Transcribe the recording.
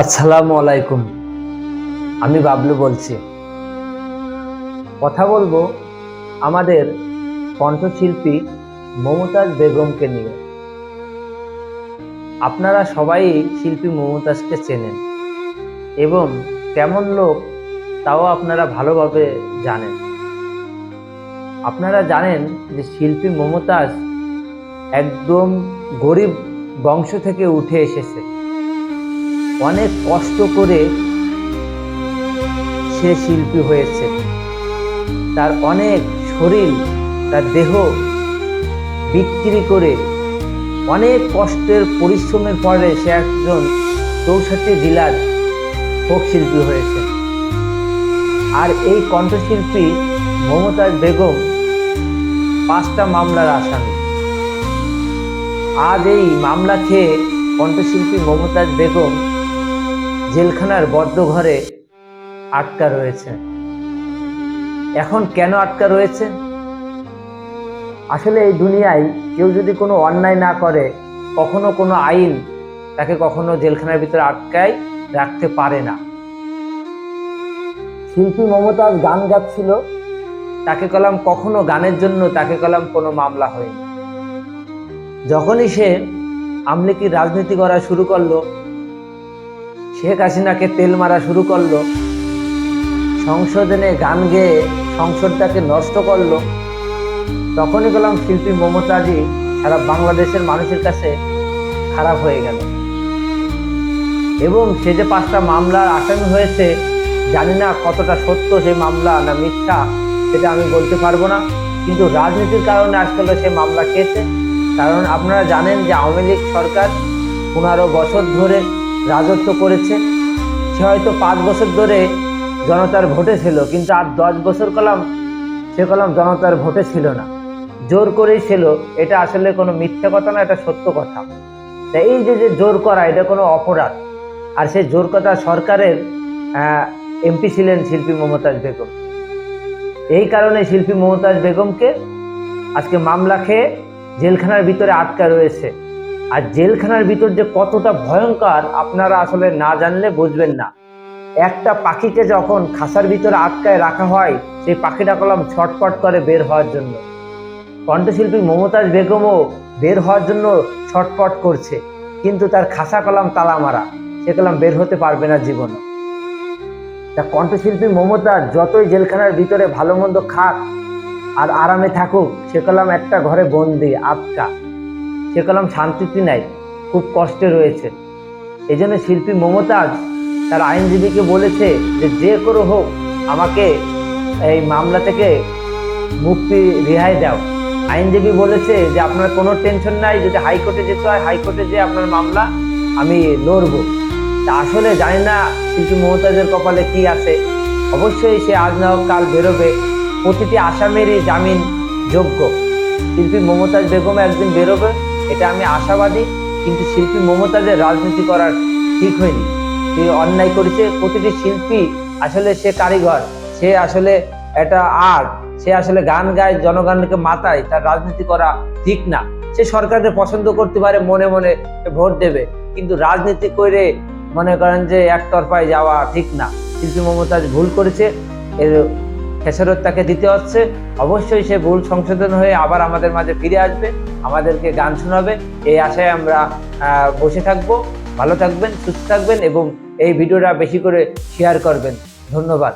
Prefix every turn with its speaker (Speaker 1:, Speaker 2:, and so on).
Speaker 1: আসসালামু আলাইকুম। আমি বাবলু বলছি। কথা বলব আমাদের কণ্ঠশিল্পী মমতাজ বেগমকে নিয়ে। আপনারা সবাই শিল্পী মমতাজকে চেনেন এবং কেমন লোক তাও আপনারা ভালোভাবে জানেন। আপনারা জানেন যে শিল্পী মমতাজ একদম গরিব বংশ থেকে উঠে এসেছে। অনেক কষ্ট করে সে শিল্পী হয়েছে। তার অনেক শরীর, তার দেহ বিক্রি করে অনেক কষ্টের পরিশ্রমের পরে সে একজন চৌষট্টি জেলার ফোক শিল্পী হয়েছে। আর এই কণ্ঠশিল্পী মমতাজ বেগম পাঁচটা মামলার আসামি। আজ এই মামলা খেয়ে কণ্ঠশিল্পী মমতাজ বেগম জেলখানার বদ্ধ ঘরে আটকা রয়েছে। এখন কেন আটকা রয়েছে? আসলে এই দুনিয়ায় কেউ যদি কোনো অন্যায় না করে, কখনো কোনো আইন তাকে কখনো জেলখানার ভিতরে আটকায় রাখতে পারে না। শিল্পী মমতাজ গান গাচ্ছিল, তাকে কলাম কখনো গানের জন্য, তাকে কলাম কোনো মামলা হয়নি। যখনই সে আমলিকির রাজনীতি করা শুরু করল শেখ হাসিনাকে তেল মারা শুরু করল। সংশোধনে গান গেয়ে সংসদটাকে নষ্ট করল। তখনই গেলাম শিল্পী মমতাজি, সারা বাংলাদেশের মানুষের কাছে খারাপ হয়ে গেল। এবং সে যে পাঁচটা মামলার আসামি হয়েছে, জানি না কতটা সত্য সেই মামলা না মিথ্যা, সেটা আমি বলতে পারব না। কিন্তু রাজনীতির কারণে আজকাল সে মামলা খেয়েছে। কারণ আপনারা জানেন যে আওয়ামী লীগ সরকার পনেরো বছর ধরে রাজত্ব করেছে। সে হয়তো পাঁচ বছর ধরে জনতার ভোটে ছিল, কিন্তু আর দশ বছর কলাম সে কলাম জনতার ভোটে ছিল না। জোর করেই ছিল। এটা আসলে কোনো মিথ্যা কথা না, এটা সত্য কথা। তা এই যে যে জোর করা, এটা কোনো অপরাধ। আর সেই জোর কথা সরকারের এমপি ছিলেন শিল্পী মমতাজ বেগম। এই কারণে শিল্পী মমতাজ বেগমকে আজকে মামলা খেয়ে জেলখানার ভিতরে আটকা রয়েছে। আর জেলখানার ভিতর যে কতটা ভয়ঙ্কর, আপনারা আসলে না জানলে বুঝবেন না। একটা পাখিকে যখন খাসার ভিতরে আটকায় রাখা হয়, সেই পাখিটা কলাম ছটপট করে বের হওয়ার জন্য। কণ্ঠশিল্পী মমতাজ বেগমও বের হওয়ার জন্য ছটপট করছে। কিন্তু তার খাসা কলাম তালা মারা। সে কলাম বের হতে পারবে না জীবনে। তা কণ্ঠশিল্পী মমতাজ যতই জেলখানার ভিতরে ভালো মন্দ খাক আর আরামে থাকুক, সে কলাম একটা ঘরে বন্দি, আটকা। সে কলাম শান্তিতে নাই, খুব কষ্টে রয়েছে। এই জন্য শিল্পী মমতাজ তার আইনজীবীকে বলেছে যে যে করে হোক, আমাকে এই মামলা থেকে মুক্তি রেহাই দাও। আইনজীবী বলেছে যে আপনার কোনো টেনশন নাই, যদি হাইকোর্টে যেতে হয়, হাইকোর্টে যে আপনার মামলা আমি লড়ব। তা আসলে জানি না শিল্পী মমতাজের কপালে কি আছে। অবশ্যই সে আজ না হোক কাল বেরোবে। প্রতিটি আসামেরই জামিন যোগ্য। শিল্পী মমতাজ বেগম একদিন বেরোবে। এটা আমি আশাবাদী, কিন্তু শিল্পী মমতাজের রাজনীতি করার ঠিক হয়নি। সে অন্যায় করেছে, প্রতিটি শিল্পী আসলে সে কারিগর, সে আসলে একটা আর্ট, সে আসলে গান গায়, জনগণকে মাতায়, তার রাজনীতি করা ঠিক না। সে সরকারকে পছন্দ করতে পারে, মনে মনে ভোট দেবে। কিন্তু রাজনীতি করে মনে করেন যে একতরফায় যাওয়া ঠিক না। শিল্পী মমতাজ ভুল করেছে, এর খেসারত তাকে দিতে হচ্ছে। অবশ্যই সে ভুল সংশোধন হয়ে আবার আমাদের মাঝে ফিরে আসবে, আমাদেরকে গান শোনাবে। এই আশায় আমরা বসে থাকব। ভালো থাকবেন, সুস্থ থাকবেন এবং এই ভিডিওটা বেশি করে শেয়ার করবেন। ধন্যবাদ।